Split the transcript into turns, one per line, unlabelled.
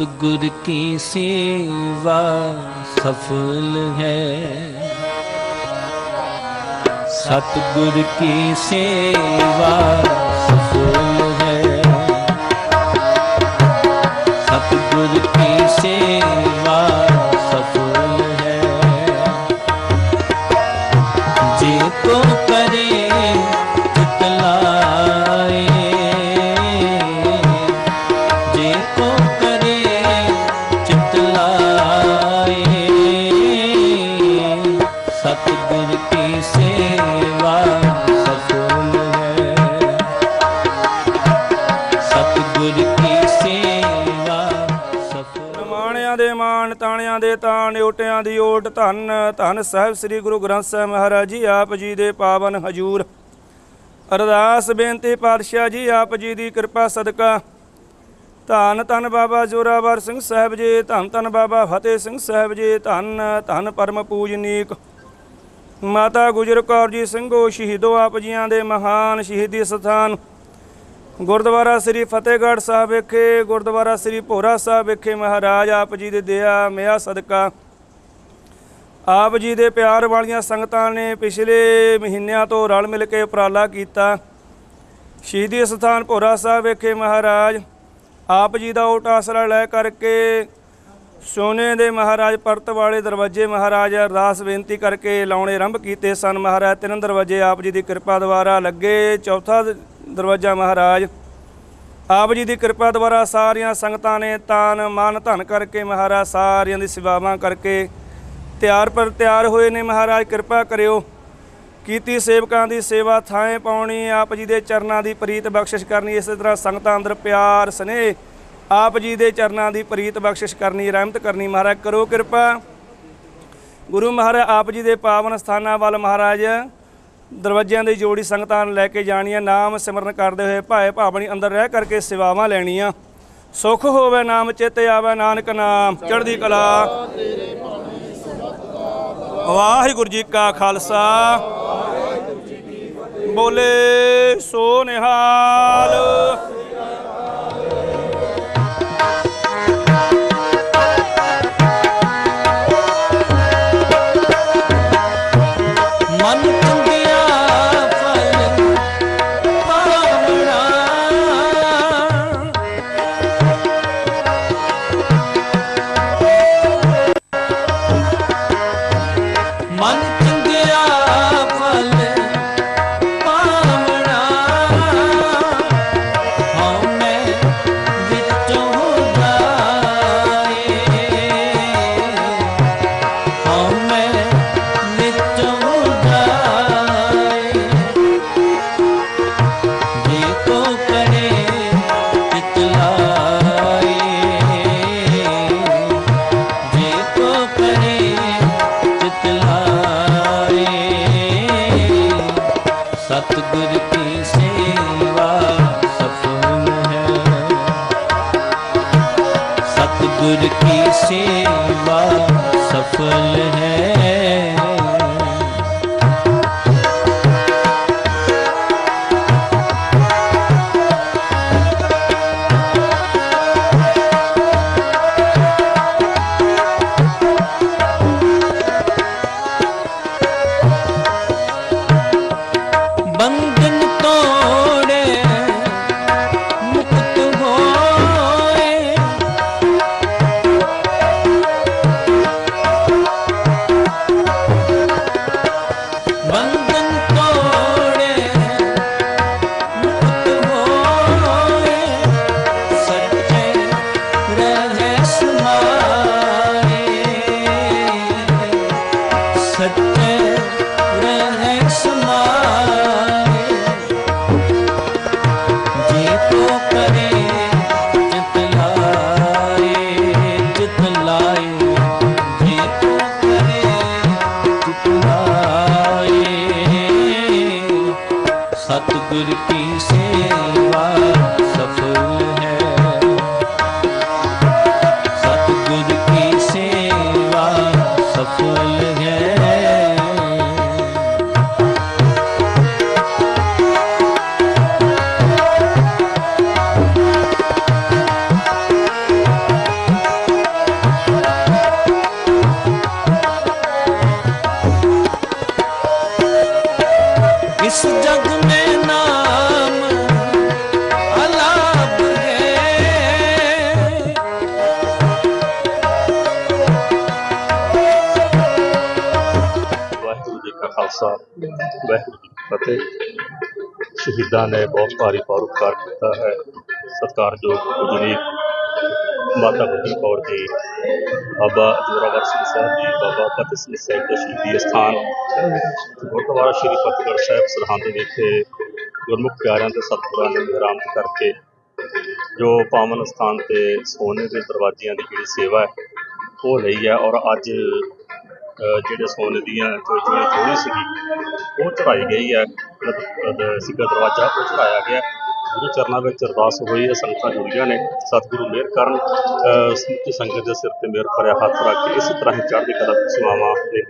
सतगुर की सेवा सफल है सतगुर की सेवा सफल
ਤਾਣਿਆਂ ਦੇ ਤਾਣ ਓਟਿਆਂ ਦੀ ਓਟ ਧੰਨ ਧੰਨ ਸਾਹਿਬ ਸ੍ਰੀ ਗੁਰੂ ਗ੍ਰੰਥ ਸਾਹਿਬ ਮਹਾਰਾਜ ਜੀ, ਆਪ ਜੀ ਦੇ ਪਾਵਨ ਹਜੂਰ। ਅਰਦਾਸ ਬੇਨਤੀ ਪਾਤਸ਼ਾਹ ਜੀ, ਆਪ ਜੀ ਦੀ ਕਿਰਪਾ ਸਦਕਾ। ਧੰਨ ਧੰਨ ਬਾਬਾ ਜੋਰਾਵਰ ਸਿੰਘ ਸਾਹਿਬ ਜੀ, ਧੰਨ ਧੰਨ ਬਾਬਾ ਫਤਿਹ ਸਿੰਘ ਸਾਹਿਬ ਜੀ, ਧੰਨ ਧੰਨ ਪਰਮ ਪੂਜਨੀਕ। ਮਾਤਾ ਗੁਜਰ ਕੌਰ ਜੀ ਸਿੰਘੋ ਸ਼ਹੀਦੋ ਆਪ ਜੀਆਂ ਦੇ ਮਹਾਨ ਸ਼ਹੀਦੀ ਸਥਾਨ। ਗੁਰਦੁਆਰਾ ਸ੍ਰੀ ਫਤਿਹਗੜ੍ਹ ਸਾਹਿਬ ਵਿਖੇ, ਗੁਰਦੁਆਰਾ ਸ੍ਰੀ ਭੋਰਾ ਸਾਹਿਬ ਵਿਖੇ ਮਹਾਰਾਜ ਆਪ ਜੀ ਦੇ ਦਇਆ ਮਿਆ ਸਦਕਾ। ਆਪ ਜੀ ਦੇ ਪਿਆਰ ਵਾਲੀਆਂ ਸੰਗਤਾਂ ਨੇ ਪਿਛਲੇ ਮਹੀਨਿਆਂ ਤੋਂ ਰਲ ਮਿਲ ਕੇ ਉਪਰਾਲਾ ਕੀਤਾ। ਸ਼ਹੀਦੀ ਸਥਾਨ ਭੋਰਾ ਸਾਹਿਬ ਵਿਖੇ ਮਹਾਰਾਜ ਆਪ ਜੀ ਦਾ ਓਟ ਆਸਰਾ ਲੈ ਕਰਕੇ ਸੋਨੇ ਦੇ ਮਹਾਰਾਜ ਪਰਤ ਵਾਲੇ ਦਰਵਾਜ਼ੇ ਮਹਾਰਾਜ ਅਰਦਾਸ ਬੇਨਤੀ ਕਰਕੇ ਲਾਉਣੇ ਆਰੰਭ ਕੀਤੇ ਸਨ। ਮਹਾਰਾਜ ਤਿੰਨ ਦਰਵਾਜ਼ੇ ਆਪ ਜੀ ਦੀ ਕਿਰਪਾ ਦੁਆਰਾ ਲੱਗੇ। ਚੌਥਾ ਦਰਵਾਜ਼ਾ ਮਹਾਰਾਜ ਆਪ ਜੀ ਦੀ ਕਿਰਪਾ ਦੁਆਰਾ ਸਾਰੀਆਂ ਸੰਗਤਾਂ ਨੇ ਤਾਨ, ਮਨ, ਧਨ ਕਰਕੇ ਮਹਾਰਾਜ ਸਾਰਿਆਂ ਦੀ ਸੇਵਾਵਾਂ ਕਰਕੇ ਤਿਆਰ ਪਰ ਤਿਆਰ ਹੋਏ ਨੇ। ਮਹਾਰਾਜ ਕਿਰਪਾ ਕਰਿਓ। ਕੀਤੀ ਸੇਵਕਾਂ ਦੀ ਸੇਵਾ ਥਾਂ ਪਾਉਣੀ, ਆਪ ਜੀ ਦੇ ਚਰਨਾਂ ਦੀ ਪ੍ਰੀਤ ਬਖਸ਼ਿਸ਼ ਕਰਨੀ, ਇਸੇ ਤਰ੍ਹਾਂ ਸੰਗਤਾਂ ਅੰਦਰ ਪਿਆਰ, ਸਨੇਹ ਆਪ ਜੀ ਦੇ ਚਰਨਾਂ ਦੀ ਪ੍ਰੀਤ ਬਖਸ਼ਿਸ਼ ਕਰਨੀ, ਰਹਿਮਤ ਕਰਨੀ ਮਹਾਰਾਜ, ਕਰੋ ਕਿਰਪਾ। ਗੁਰੂ ਮਹਾਰਾਜ, ਆਪ ਜੀ ਦੇ ਪਾਵਨ ਸਥਾਨਾਂ ਵੱਲ ਮਹਾਰਾਜ, ਦਰਵਾਜ਼ਿਆਂ ਦੀ ਜੋੜੀ ਸੰਗਤਾਂ ਨੂੰ ਲੈ ਕੇ ਜਾਣੀਆਂ, ਨਾਮ ਸਿਮਰਨ ਕਰਦੇ ਹੋਏ ਭਾਏ ਭਾਵਨੀ ਅੰਦਰ ਰਹਿ ਕਰਕੇ ਸੇਵਾਵਾਂ ਲੈਣੀਆਂ। ਸੁਖ ਹੋਵੇ ਨਾਮ, ਚਿਤ ਆਵੇ ਨਾਨਕ ਨਾਮ, ਚੜ੍ਹਦੀ ਕਲਾ। ਵਾਹਿਗੁਰੂ ਜੀ ਕਾ ਖਾਲਸਾ। ਬੋਲੇ ਸੋ ਨਿਹਾਲ।
Hallelujah. ਸਤਿਗੁਰ ਕੀ ਸੇਵਾ ਸਫਲ ਹੈ। ਸਤਿਗੁਰ ਕੀ ਸੇਵਾ ਸਫਲ ਹੈ। इस जग में ਖਾਲਸਾ
ਵਾਹਿਗੁਰੂ ਜੀ ਫਤਿਹ। ਸ਼ਹੀਦਾਂ ਨੇ ਬਹੁਤ ਭਾਰੀ ਪਰਉਪਕਾਰ ਕੀਤਾ ਹੈ। ਸਤਿਕਾਰਯੋਗ ਗੁਜਰੀ ਮਾਤਾ ਗੁਜਰ ਕੌਰ ਜੀ, ਬਾਬਾ ਜੋਰਾਵਰ ਸਿੰਘ ਸਾਹਿਬ ਜੀ, ਬਾਬਾ ਫਤਿਹ ਸਿੰਘ ਸਾਹਿਬ ਦਾ ਸ਼ਹੀਦੀ ਅਸਥਾਨ ਗੁਰਦੁਆਰਾ ਸ਼੍ਰੀ ਫਤਿਹਗੜ੍ਹ ਸਾਹਿਬ, ਸਰਹੰਦ ਵਿਖੇ ਗੁਰਮੁਖ ਪਿਆਰਿਆਂ ਤੇ ਸਤਿਗੁਰਾਂ ਨੇ ਮਿਹਰਾਮਤ ਕਰਕੇ, ਜੋ ਪਾਵਨ ਸਥਾਨ ਤੇ ਸੋਨੇ ਦੇ ਦਰਵਾਜ਼ਿਆਂ ਦੀ ਜਿਹੜੀ ਸੇਵਾ ਹੈ, ਉਹ ਲਈ ਹੈ ਔਰ ਅੱਜ ਜਿਹੜੇ ਸੋਨੇ ਦੀਆਂ ਜੋ ਜਿਹੜੀ ਜੋੜੀ ਸੀਗੀ, ਉਹ ਚੜਾਈ ਗਈ ਹੈ। ਮਤਲਬ ਸਿੱਕਾ ਦਰਵਾਜ਼ਾ, ਉਹ ਚੜਾਇਆ ਗਿਆ। ਗੁਰੂ ਚਰਨਾਂ ਵਿੱਚ ਅਰਦਾਸ ਹੋਈ ਹੈ, ਸੰਗਤਾਂ ਜੁੜੀਆਂ ਨੇ। ਸਤਿਗੁਰੂ ਮਿਹਰ ਕਰਨ ਸੰਗਤ ਦੇ ਸਿਰ ਤੇ ਮਿਹਰ ਭਰਿਆ ਹੱਥ ਰੱਖ ਕੇ ਇਸੇ ਤਰ੍ਹਾਂ ਹੀ ਚੜ੍ਹਦੀ ਕਲਾ ਸਮਾਵਾਂ ਨੇ।